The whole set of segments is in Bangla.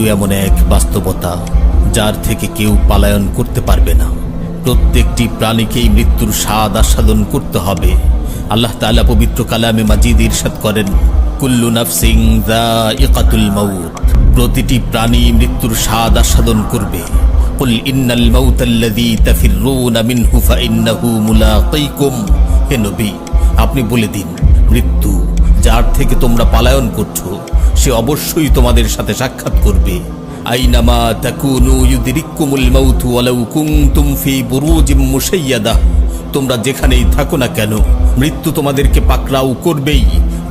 মৃত্যু এমন এক বাস্তবতা যার থেকে কেউ পালায়ন করতে পারবে না। প্রত্যেকটি প্রাণীকেই মৃত্যুর স্বাদ আস্বাদন করতে হবে। আল্লাহ তাআলা পবিত্র কালামে মাজিদ ইরশাদ করেন, কুল্লু নাফসিং যায়িকাতুল মাউত। প্রতিটি প্রাণী মৃত্যুর স্বাদ আস্বাদন করবে। কুল ইন্নাল মাউতাল্লাযী তাফিররুনা মিনহু ফাইন্নাহু মুলাকীকুম হে নবী, আপনি বলে দিন, মৃত্যু যার থেকে তোমরা পালায়ন করছ সে অবশ্যই তোমাদের সাথে সাক্ষাৎ করবে। আইনামা তোমরা যেখানেই থাকো না কেন, মৃত্যু তোমাদেরকে পাকড়াও করবেই।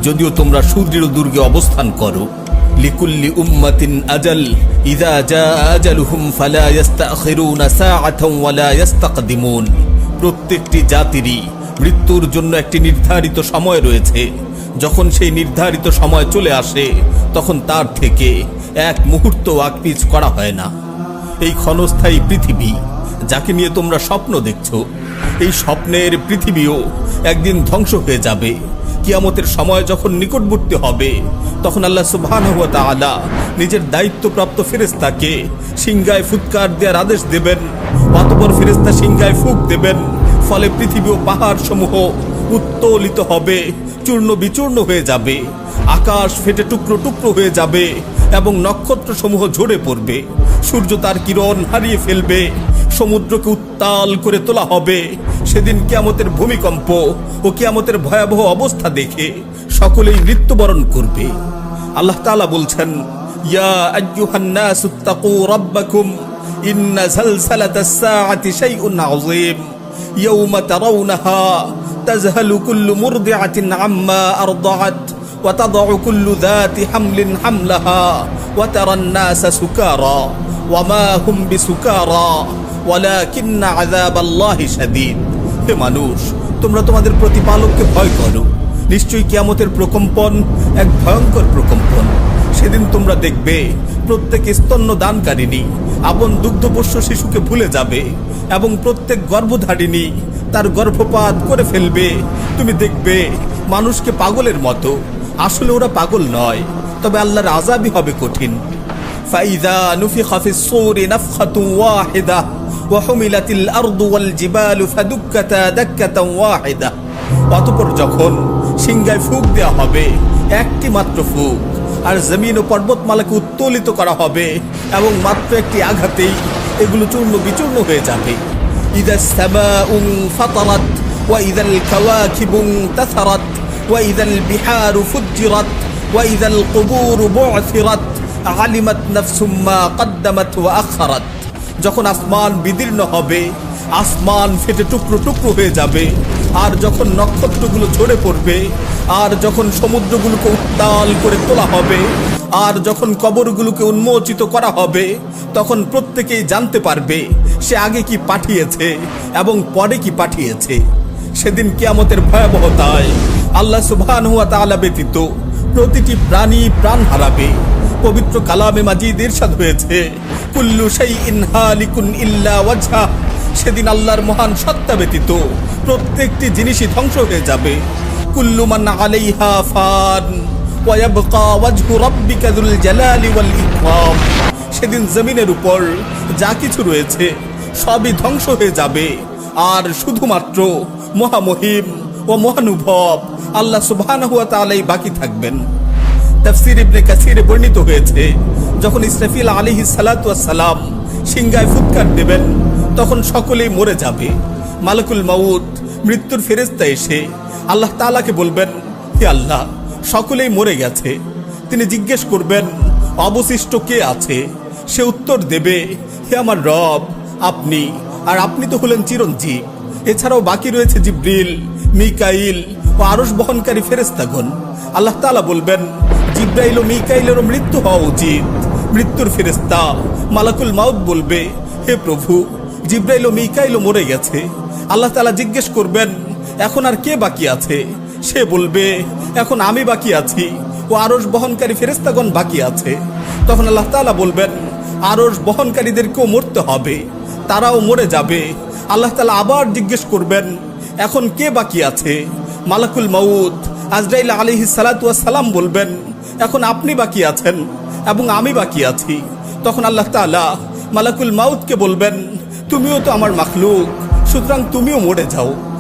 যদিও তোমরা সুদৃঢ় দুর্গে অবস্থান করো। লিকুল্লি উম্মাতিন আজাল, ইদা জা আজালুহুম ফালা প্রত্যেকটি জাতিরই মৃত্যুর জন্য একটি নির্ধারিত সময় রয়েছে। যখন সেই নির্ধারিত সময় চলে আসে, তখন তার থেকে এক মুহূর্ত আকপিচ করা হয় না। এই ক্ষণস্থায়ী পৃথিবী, যাকে নিয়ে তোমরা স্বপ্ন দেখছ, এই স্বপ্নের পৃথিবীও একদিন ধ্বংস হয়ে যাবে। কিয়ামতের সময় যখন নিকটবর্তী হবে, তখন আল্লাহ সুবহান তাআলা নিজের দায়িত্বপ্রাপ্ত ফেরেশতাকে সিংগায় ফুৎকার দেওয়ার আদেশ দেবেন, অতপর ফেরেশতা সিংগায় ফুক দেবেন। ফলে পৃথিবী ও পাহাড় সমূহ উত্তোলিত হবে, চূর্ণ বিচূর্ণ হয়ে যাবে, আকাশ ফেটে টুকরো টুকরো হয়ে যাবে এবং নক্ষত্র সমূহ ঝরে পড়বে। সূর্য তার কিরণ হারিয়ে ফেলবে, সমুদ্রকে উত্তাল করে তোলা হবে। সেদিন কেয়ামতের ভূমিকম্প ও কেয়ামতের ভয়াবহ অবস্থা দেখে সকলেই মৃত্যুবরণ করবে। আল্লাহ তালা বলছেন, ইয়া তাযহালু কুল্লু মুরদিআতিন আম্মা আরদাআত وتضع كل ذات حمل حملها وترى الناس سكارى وما هم بسكارى ولكن عذاب الله شديد হে মানুষ তোমরা তোমাদের প্রতিপালককে ভয় করো নিশ্চয়ই কিয়ামতের প্রকম্পন এক ভয়ঙ্কর প্রকম্পন সেদিন তোমরা দেখবে প্রত্যেক স্তন্য দানকারিনী আপন দুগ্ধপোষ্য শিশুকে ভুলে যাবে এবং প্রত্যেক গর্ভধারিণী তার গর্ভপাত করে ফেলবে। তুমি দেখবে, মানুষকে পাগলের মতো। আসলে ওরা পাগল নয়, তবে আল্লাহর আজাবি হবে কঠিন। ফাইদা নুফি হাফিজ সৌরে নাফখাতু ওয়াহেদা ওয়াহমিলাতিল আরদু ওয়াল জিবালু ফাদুক্কাতা দাক্কাতা ওয়াহেদা। অতপর যখন সিংগায় ফুক দেয়া হবে, একটি মাত্র ফুক, আর জমিন ও পর্বতমালাকে উত্তোলিত করা হবে, এবং মাত্র একটি আঘাতেই এগুলো চূর্ণ বিচূর্ণ হয়ে যাবে। إذا السماء انفطرت وإذا الكواكب انتثرت وإذا البحار فجرت وإذا القبور بعثرت علمت نفس ما قدمت وأخرت যখন আসমান বিদীর্ণ হবে আসমান ফেটে টুকরো টুকরো হয়ে যাবে আর যখন নক্ষত্রগুলো ঝরে পড়বে আর যখন সমুদ্রগুলোকে উত্তাল করে তোলা হবে আর যখন কবরগুলোকে উন্মোচিত করা হবে, তখন প্রত্যেকেই জানতে পারবে সে আগে কি পাঠিয়েছে এবং পরে কি পাঠিয়েছে। সেদিন কিয়ামতের ভয়াবহতায় আল্লাহ সুবহান হুয়া তাআলা ব্যতীত প্রতিটি প্রাণী প্রাণ হারাবে। পবিত্র কালামে মাজিদ ইরশাদ হয়েছে, কুল্লু শাইইন হালিকুন ইল্লা ওয়াজহা। সেদিন আল্লাহর মহান সত্তা ব্যতীত প্রত্যেকটি জিনিসই ধ্বংস হয়ে যাবে। কুল্লু মান আলাইহা ফান। সেদিন জমিনের উপর যা কিছু রয়েছে সবই ধ্বংস হয়ে যাবে। আর শুধুমাত্র মহামহিম ও মহানুভব আল্লাহ সুবহানাহু ওয়া তাআলাই বাকি থাকবেন। তাফসির ইবনে কাসিরে বর্ণিত হয়েছে, যখন ইসরাফিল সালাতু সালাম সিংগায় ফুৎকার দেবেন, তখন সকলেই মরে যাবে। মালাকুল মাউত, মৃত্যুর ফেরেশতা এসে আল্লাহ তাআলাকে বলবেন, হে আল্লাহ সকলেই মরে গেছে। তিনি জিজ্ঞেস করবেন, অবশিষ্ট কে আছে? সে উত্তর দেবে, হে আমার রব, আপনি। আর আপনি তো হলেন চিরঞ্জীব। এছাড়াও বাকি রয়েছে জিব্রিল, মিকাইল ও আরশ বহনকারী ফেরেস্তাগণ আল্লাহ তাআলা বলবেন, জিব্রাইল ও মিকাইলেরও মৃত্যু হওয়া উচিত। মৃত্যুর ফেরেস্তা মালাকুল মাউদ বলবে, হে প্রভু, জিব্রাইল ও মিকাইলও মরে গেছে। আল্লাহ তাআলা জিজ্ঞেস করবেন, এখন আর কে বাকি আছে? সে বলবে, এখন আমি বাকি আছি ও আরশ বহনকারী ফেরেস্তাগণ বাকি আছে। তখন আল্লাহ তাআলা বলবেন, আরশ বহনকারীদেরকেও মরতে হবে, তারাও মরে যাবে। আল্লাহ তাআলা আবার জিজ্ঞেস করবেন, এখন কে বাকি আছে? মালাকুল মাউদ আজরাইল সালাতু সালাম বলবেন, এখন আপনি বাকি আছেন এবং আমি বাকি আছি। তখন আল্লাহ তাআলা মালাকুল মাউদকে বলবেন, তুমিও তো আমার মাখলুক, সুতরাং তুমিও মরে যাও।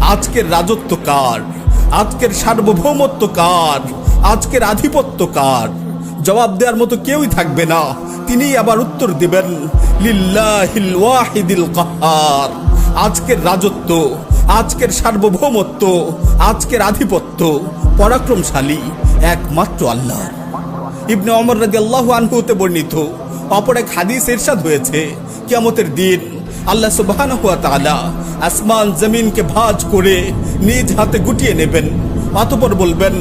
আজকের রাজত্ব কার? আজকের সার্বভৌমত্ব কার? আজকের আধিপত্য কার? জবাব দেওয়ার মতো কেউই থাকবে না। তিনি আবার উত্তর দিবেন ওয়াহিদিল কাহার। আজকের রাজত্ব, আজকের সার্বভৌমত্ব, আজকের আধিপত্য পরাক্রমশালী একমাত্র আল্লাহ। ইবনে অমর রাদিয়াল্লাহু আনহুতে বর্ণিত, অপর এক হাদিস ইরশাদ হয়েছে, কিয়ামতের দিন আল্লাহ সুবহানাহু ওয়া তালা আসমান, জমিনকে ভাঁজ করে নিজ হাতে গুটিয়ে নেবেন। অতঃপর বলবেন,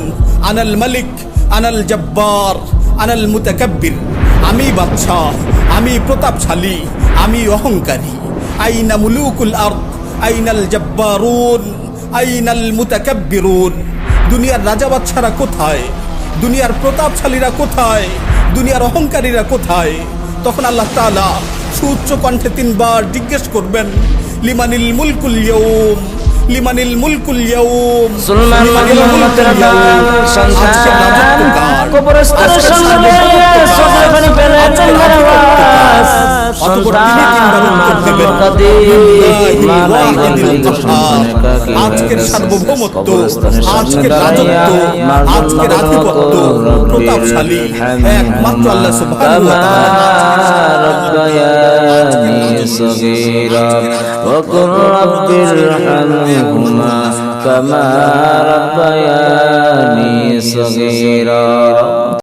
আনাল মালিক, আনাল জব্বার, আনাল মুতাকাব্বির। আমি বাদশাহ, আমি প্রতাপশালী, আমি অহংকারী। আইনা মুলুকুল আরদ, আইনাল জব্বারুন, আইনাল মুতাকাব্বিরুন। দুনিয়ার রাজা বাদশারা কোথায়? দুনিয়ার প্রতাপশালীরা কোথায়? দুনিয়ার অহংকারীরা কোথায়? তখন আল্লাহ তাআলা সুউচ্চ কণ্ঠে তিনবার জিজ্ঞেস করবেন লিমানিল মুলকুল ইয়াউম লিমানিল মুলকুল ইয়াউম সুলমান লিমানিল মুলকুল। সংসার রাজত্ব সংসার কবরস্থানের আজকের সামনে সার্বভৌমত্ব কার? আজকের সার্বভৌমত্ব আজকের রাজত্ব আজকের আধিপত্য প্রতাপশালী একমাত্র আল্লাহ সুবহানাহু ওয়া তাআলা ربياني صغيرا وقل رب ارحمهما كما ربياني صغيرا